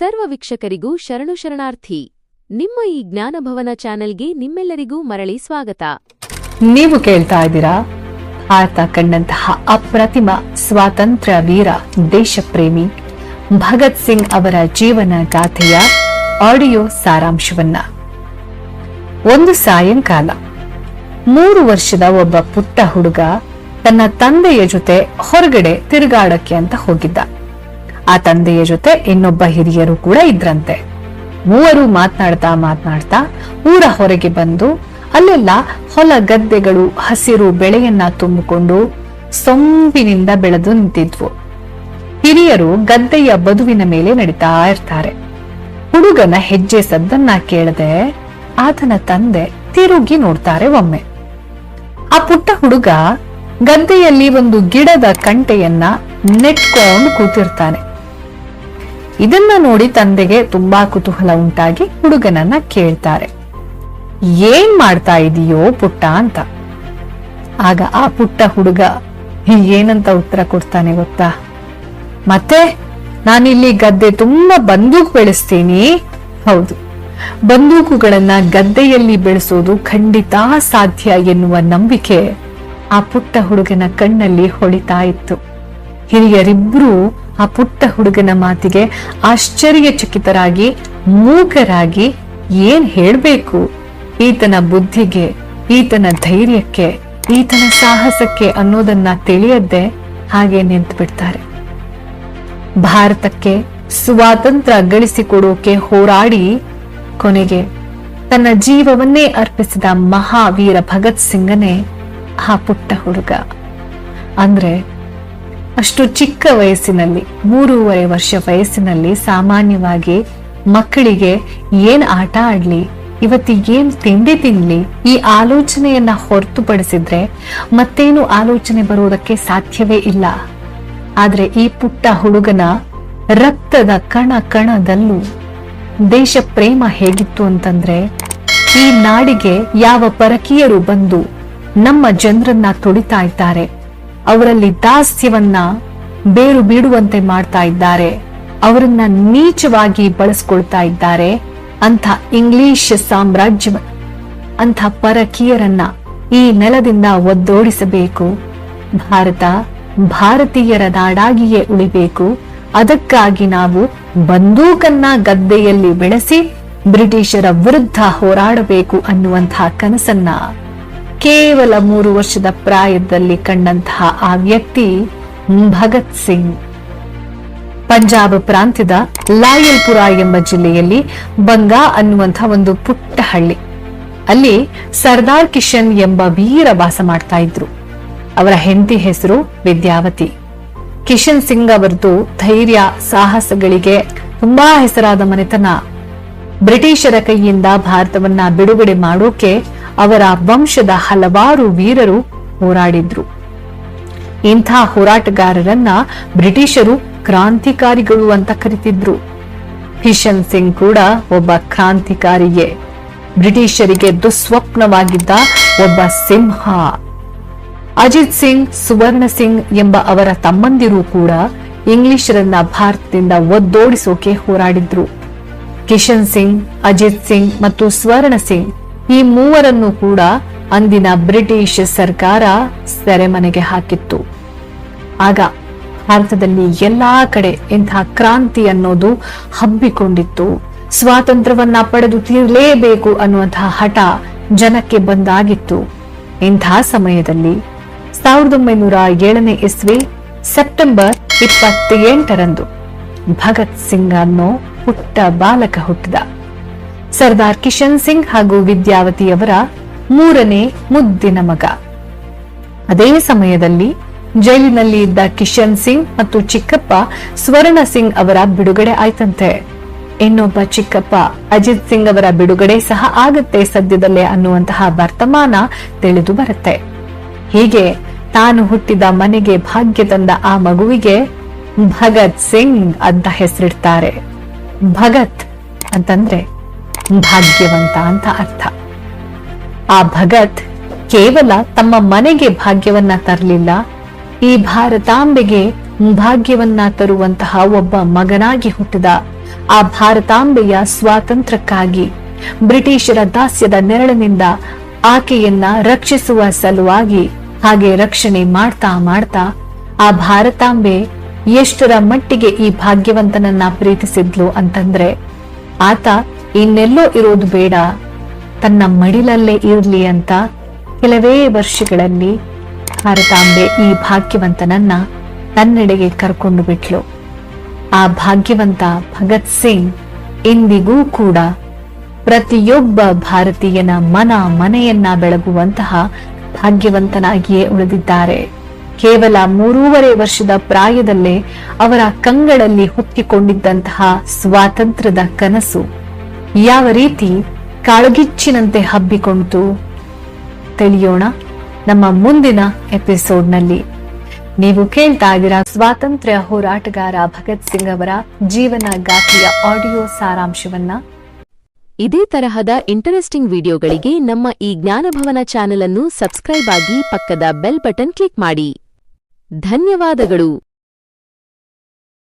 ಸರ್ವ ವೀಕ್ಷಕರಿಗೂ ಶರಣು ಶರಣಾರ್ಥಿ. ನಿಮ್ಮ ಈ ಜ್ಞಾನಭವನ ಚಾನೆಲ್ಗೆ ನಿಮ್ಮೆಲ್ಲರಿಗೂ ಮರಳಿ ಸ್ವಾಗತ. ನೀವು ಕೇಳ್ತಾ ಇದ್ದೀರಾ? ಆತ ಕಂಡಂತಹ ಅಪ್ರತಿಮ ಸ್ವಾತಂತ್ರ್ಯ ವೀರ ದೇಶಪ್ರೇಮಿ ಭಗತ್ ಸಿಂಗ್ ಅವರ ಜೀವನ ಗಾಥೆಯ ಆಡಿಯೋ ಸಾರಾಂಶವನ್ನ. ಒಂದು ಸಾಯಂಕಾಲ, ಮೂರು ವರ್ಷದ ಒಬ್ಬ ಪುಟ್ಟ ಹುಡುಗ ತನ್ನ ತಂದೆಯ ಜೊತೆ ಹೊರಗಡೆ ತಿರುಗಾಡಕ್ಕೆ ಅಂತ ಹೋಗಿದ್ದ. ಆ ತಂದೆಯ ಜೊತೆ ಇನ್ನೊಬ್ಬ ಹಿರಿಯರು ಕೂಡ ಇದ್ರಂತೆ. ಮೂವರು ಮಾತನಾಡ್ತಾ ಮಾತನಾಡ್ತಾ ಊರ ಹೊರಗೆ ಬಂದು ಅಲ್ಲೆಲ್ಲ ಹೊಲ ಗದ್ದೆಗಳು, ಹಸಿರು ಬೆಳೆಯನ್ನ ತುಂಬಿಕೊಂಡು ಸೊಂಬಿನಿಂದ ಬೆಳೆದು ನಿಂತಿದ್ವು. ಹಿರಿಯರು ಗದ್ದೆಯ ಬದುವಿನ ಮೇಲೆ ನಡೀತಾ ಇರ್ತಾರೆ. ಹುಡುಗನ ಹೆಜ್ಜೆ ಸದ್ದನ್ನ ಕೇಳದೆ ಆತನ ತಂದೆ ತಿರುಗಿ ನೋಡ್ತಾರೆ ಒಮ್ಮೆ. ಆ ಪುಟ್ಟ ಹುಡುಗ ಗದ್ದೆಯಲ್ಲಿ ಒಂದು ಗಿಡದ ಕಂಟೆಯನ್ನ ನೆಟ್ಕೊಂಡು ಕೂತಿರ್ತಾನೆ. ಇದನ್ನ ನೋಡಿ ತಂದೆಗೆ ತುಂಬಾ ಕುತೂಹಲ ಉಂಟಾಗಿ ಹುಡುಗನನ್ನ ಕೇಳ್ತಾರೆ. ಏನ್ ಮಾಡ್ತಾ ಇದೀಯೋ ಪುಟ್ಟ ಅಂತ. ಆಗ ಆ ಪುಟ್ಟ ಹುಡುಗ ಏನಂತ ಉತ್ತರ ಕೊಡ್ತಾನೆ ಗೊತ್ತಾ? ಮತ್ತೆ ನಾನಿಲ್ಲಿ ಗದ್ದೆ ತುಂಬಾ ಬಂದೂಕು ಬೆಳೆಸ್ತೀನಿ. ಹೌದು. ಬಂದೂಕುಗಳನ್ನ ಗದ್ದೆಯಲ್ಲಿ ಬೆಳೆಸೋದು ಖಂಡಿತ ಸಾಧ್ಯ ಎನ್ನುವ ನಂಬಿಕೆ ಆ ಪುಟ್ಟ ಹುಡುಗನ ಕಣ್ಣಲ್ಲಿ ಹೊಳಿತಾ ಇತ್ತು. ಹಿರಿಯರಿಬ್ರು ಆ ಪುಟ್ಟ ಹುಡುಗನ ಮಾತಿಗೆ ಆಶ್ಚರ್ಯಚಕಿತರಾಗಿ ಮೂಕರಾಗಿ ಏನ್ ಹೇಳ್ಬೇಕು? ಈತನ ಬುದ್ಧಿಗೆ, ಈತನ ಧೈರ್ಯಕ್ಕೆ, ಈತನ ಸಾಹಸಕ್ಕೆ ಅನ್ನೋದನ್ನ ತಿಳಿಯದ್ದೆ ಹಾಗೆ ನಿಂತು ಬಿಡ್ತಾರೆ ಭಾರತಕ್ಕೆ ಸ್ವಾತಂತ್ರ್ಯ ಗಳಿಸಿಕೊಡೋಕೆ ಹೋರಾಡಿ ಕೊನೆಗೆ ತನ್ನ ಜೀವವನ್ನೇ ಅರ್ಪಿಸಿದ ಮಹಾವೀರ ಭಗತ್ ಸಿಂಗನೇ ಆ ಪುಟ್ಟ ಹುಡುಗ. ಅಂದ್ರೆ ಅಷ್ಟು ಚಿಕ್ಕ ವಯಸ್ಸಿನಲ್ಲಿ, ಮೂರುವರೆ ವರ್ಷ ವಯಸ್ಸಿನಲ್ಲಿ ಸಾಮಾನ್ಯವಾಗಿ ಮಕ್ಕಳಿಗೆ ಏನ್ ಆಟ ಆಡ್ಲಿ ಇವತ್ತಿಗೆ ಏನ್ ತಿಂಡಿ ತಿನ್ಲಿ, ಈ ಆಲೋಚನೆಯನ್ನ ಹೊರತುಪಡಿಸಿದ್ರೆ ಮತ್ತೇನು ಆಲೋಚನೆ ಬರುವುದಕ್ಕೆ ಸಾಧ್ಯವೇ ಇಲ್ಲ. ಆದ್ರೆ ಈ ಪುಟ್ಟ ಹುಡುಗನ ರಕ್ತದ ಕಣ ಕಣದಲ್ಲೂ ದೇಶ ಪ್ರೇಮ ಹೇಗಿತ್ತು ಅಂತಂದ್ರೆ, ಈ ನಾಡಿಗೆ ಯಾವ ಪರಕೀಯರು ಬಂದು ನಮ್ಮ ಜನರನ್ನ ತುಳಿತಾ ಇದ್ದಾರೆ. ಅವರಲ್ಲಿ ದಾಸ್ಯವನ್ನ ಬೇರು ಬೀಡುವಂತೆ ಮಾಡ್ತಾ ಇದ್ದಾರೆ. ಅವರನ್ನ ನೀಚವಾಗಿ ಬಳಸ್ಕೊಳ್ತಾ ಇದ್ದಾರೆ. ಅಂತ ಇಂಗ್ಲಿಷ್ ಸಾಮ್ರಾಜ್ಯ ಅಂಥ ಪರಕೀಯರನ್ನ ಈ ನೆಲದಿಂದ ಒದ್ದೋಡಿಸಬೇಕು. ಭಾರತ ಭಾರತೀಯರ ನಾಡಾಗಿಯೇ ಉಳಿಬೇಕು. ಅದಕ್ಕಾಗಿ ನಾವು ಬಂದೂಕನ್ನ ಗದ್ದೆಯಲ್ಲಿ ಬೆಳೆಸಿ ಬ್ರಿಟಿಷರ ವಿರುದ್ಧ ಹೋರಾಡಬೇಕು ಅನ್ನುವಂತಹ ಕನಸನ್ನ ಕೇವಲ ಮೂರು ವರ್ಷದ ಪ್ರಾಯದಲ್ಲಿ ಕಂಡಂತಹ ಆ ವ್ಯಕ್ತಿ ಭಗತ್ ಸಿಂಗ್. ಪಂಜಾಬ್ ಪ್ರಾಂತ್ಯದ ಲಾಯಲ್ಪುರ ಎಂಬ ಜಿಲ್ಲೆಯಲ್ಲಿ ಬಂಗಾ ಅನ್ನುವಂಥ ಒಂದು ಪುಟ್ಟ ಹಳ್ಳಿ ಅಲ್ಲಿ ಸರ್ದಾರ್ ಕಿಶನ್ ಎಂಬ ವೀರ ವಾಸ ಮಾಡ್ತಾ ಇದ್ರು. ಅವರ ಹೆಂಡತಿ ಹೆಸರು ವಿದ್ಯಾವತಿ. ಕಿಶನ್ ಸಿಂಗ್ ಅವರದು ಧೈರ್ಯ, ಸಾಹಸಗಳಿಗೆ ತುಂಬಾ ಹೆಸರಾದ ಮನೆತನ. ಬ್ರಿಟಿಷರ ಕೈಯಿಂದ ಭಾರತವನ್ನ ಬಿಡುಗಡೆ ಮಾಡೋಕೆ ಅವರ ವಂಶದ ಹಲವಾರು ವೀರರು ಹೋರಾಡಿದ್ರು. ಇಂಥ ಹೋರಾಟಗಾರರನ್ನ ಬ್ರಿಟಿಷರು ಕ್ರಾಂತಿಕಾರಿಗಳು ಅಂತ ಕರಿತಿದ್ರು. ಕಿಶನ್ ಸಿಂಗ್ ಕೂಡ ಒಬ್ಬ ಕ್ರಾಂತಿಕಾರಿಯೇ. ಬ್ರಿಟಿಷರಿಗೆ ದುಸ್ವಪ್ನವಾಗಿದ್ದ ಒಬ್ಬ ಸಿಂಹ. ಅಜಿತ್ ಸಿಂಗ್, ಸುವರ್ಣ ಸಿಂಗ್ ಎಂಬ ಅವರ ತಮ್ಮಂದಿರು ಕೂಡ ಇಂಗ್ಲಿಷರನ್ನ ಭಾರತದಿಂದ ಒದ್ದೋಡಿಸೋಕೆ ಹೋರಾಡಿದ್ರು. ಕಿಶನ್ ಸಿಂಗ್, ಅಜಿತ್ ಸಿಂಗ್ ಮತ್ತು ಸ್ವರ್ಣ ಸಿಂಗ್ ಈ ಮೂವರನ್ನು ಕೂಡ ಅಂದಿನ ಬ್ರಿಟಿಷ್ ಸರ್ಕಾರ ಸೆರೆಮನೆಗೆ ಹಾಕಿತ್ತು. ಆಗ ಭಾರತದಲ್ಲಿ ಎಲ್ಲಾ ಕಡೆ ಇಂತಹ ಕ್ರಾಂತಿ ಅನ್ನೋದು ಹಬ್ಬಿಕೊಂಡಿತ್ತು. ಸ್ವಾತಂತ್ರ್ಯವನ್ನ ಪಡೆದು ತೀರಲೇಬೇಕು ಅನ್ನುವಂತಹ ಹಠ ಜನಕ್ಕೆ ಬಂದಾಗಿತ್ತು. ಇಂತಹ ಸಮಯದಲ್ಲಿ ಸಾವಿರದ ಒಂಬೈನೂರ ಏಳನೇ ಇಸ್ವಿ ಸೆಪ್ಟೆಂಬರ್ ಇಪ್ಪತ್ತೆಂಟರಂದು ಭಗತ್ ಸಿಂಗ್ ಅನ್ನೋ ಪುಟ್ಟ ಬಾಲಕ ಹುಟ್ಟಿದ. ಸರ್ದಾರ್ ಕಿಶನ್ ಸಿಂಗ್ ಹಾಗೂ ವಿದ್ಯಾವತಿಯವರ ಮೂರನೇ ಮುದ್ದಿನ ಮಗ. ಅದೇ ಸಮಯದಲ್ಲಿ ಜೈಲಿನಲ್ಲಿ ಇದ್ದ ಕಿಶನ್ ಸಿಂಗ್ ಮತ್ತು ಚಿಕ್ಕಪ್ಪ ಸ್ವರ್ಣ ಸಿಂಗ್ ಅವರ ಬಿಡುಗಡೆ ಆಯ್ತಂತೆ. ಇನ್ನೊಬ್ಬ ಚಿಕ್ಕಪ್ಪ ಅಜಿತ್ ಸಿಂಗ್ ಅವರ ಬಿಡುಗಡೆ ಸಹ ಆಗತ್ತೆ ಸದ್ಯದಲ್ಲೇ ಅನ್ನುವಂತಹ ವರ್ತಮಾನ ತಿಳಿದು ಬರುತ್ತೆ. ಹೀಗೆ ತಾನು ಹುಟ್ಟಿದ ಮನೆಗೆ ಭಾಗ್ಯ ತಂದ ಆ ಮಗುವಿಗೆ ಭಗತ್ ಸಿಂಗ್ ಅಂತ ಹೆಸರಿಡ್ತಾರೆ. ಭಗತ್ ಅಂತಂದ್ರೆ ಭಾಗ್ಯವಂತ ಅಂತ ಅರ್ಥ. ಆ ಭಗತ್ ಕೇವಲ ತಮ್ಮ ಮನೆಗೆ ಭಾಗ್ಯವನ್ನ ತರಲಿಲ್ಲ. ಈ ಭಾರತಾಂಬೆಗೆ ಭಾಗ್ಯವನ್ನ ತರುವಂತಹ ಒಬ್ಬ ಮಗನಾಗಿ ಹುಟ್ಟಿದ. ಆ ಭಾರತಾಂಬೆಯ ಸ್ವಾತಂತ್ರ್ಯಕ್ಕಾಗಿ ಬ್ರಿಟಿಷರ ದಾಸ್ಯದ ನೆರಳಿನಿಂದ ಆಕೆಯನ್ನ ರಕ್ಷಿಸುವ ಸಲುವಾಗಿ ಹಾಗೆ ರಕ್ಷಣೆ ಮಾಡ್ತಾ ಮಾಡ್ತಾ ಆ ಭಾರತಾಂಬೆ ಎಷ್ಟರ ಮಟ್ಟಿಗೆ ಈ ಭಾಗ್ಯವಂತನನ್ನ ಪ್ರೀತಿಸಿದ್ಲು ಅಂತಂದ್ರೆ, ಆತ ಇನ್ನೆಲ್ಲೋ ಇರೋದು ಬೇಡ. ತನ್ನ ಮಡಿಲಲ್ಲೇ ಇರ್ಲಿ ಅಂತ ಕೆಲವೇ ವರ್ಷಗಳಲ್ಲಿ ಭಾರತಾಂಬೆ ಈ ಭಾಗ್ಯವಂತನನ್ನ ತನ್ನೆಡೆಗೆ ಕರ್ಕೊಂಡು ಬಿಟ್ಲು. ಆ ಭಾಗ್ಯವಂತ ಭಗತ್ ಸಿಂಗ್ ಇಂದಿಗೂ ಕೂಡ ಪ್ರತಿಯೊಬ್ಬ ಭಾರತೀಯನ ಮನ ಮನೆಯನ್ನ ಬೆಳಗುವಂತಹ ಭಾಗ್ಯವಂತನಾಗಿಯೇ ಉಳಿದಿದ್ದಾರೆ. ಕೇವಲ ಮೂರೂವರೆ ವರ್ಷದ ಪ್ರಾಯದಲ್ಲೇ ಅವರ ಕಂಗಳಲ್ಲಿ ಹೊತ್ತಿಕೊಂಡಿದ್ದಂತಹ ಸ್ವಾತಂತ್ರ್ಯದ ಕನಸು ಯಾವ ರೀತಿ ಕಾಳಗಿಚ್ಚಿನಂತೆ ಹಬ್ಬಿಕೊಂಡಿತು ತಿಳಿಯೋಣ ನಮ್ಮ ಮುಂದಿನ ಎಪಿಸೋಡ್ನಲ್ಲಿ. ನೀವು ಕೇಳ್ತಾ ಇದ್ದೀರಾ ಸ್ವಾತಂತ್ರ್ಯ ಹೋರಾಟಗಾರ ಭಗತ್ ಸಿಂಗ್ ಅವರ ಜೀವನ ಗಾಥೆಯ ಆಡಿಯೋ ಸಾರಾಂಶವನ್ನ. ಇದೇ ತರಹದ ಇಂಟರೆಸ್ಟಿಂಗ್ ವಿಡಿಯೋಗಳಿಗೆ ನಮ್ಮ ಈ ಜ್ಞಾನಭವನ ಚಾನೆಲ್ ಅನ್ನು ಸಬ್ಸ್ಕ್ರೈಬ್ ಆಗಿ ಪಕ್ಕದ ಬೆಲ್ ಬಟನ್ ಕ್ಲಿಕ್ ಮಾಡಿ. ಧನ್ಯವಾದಗಳು.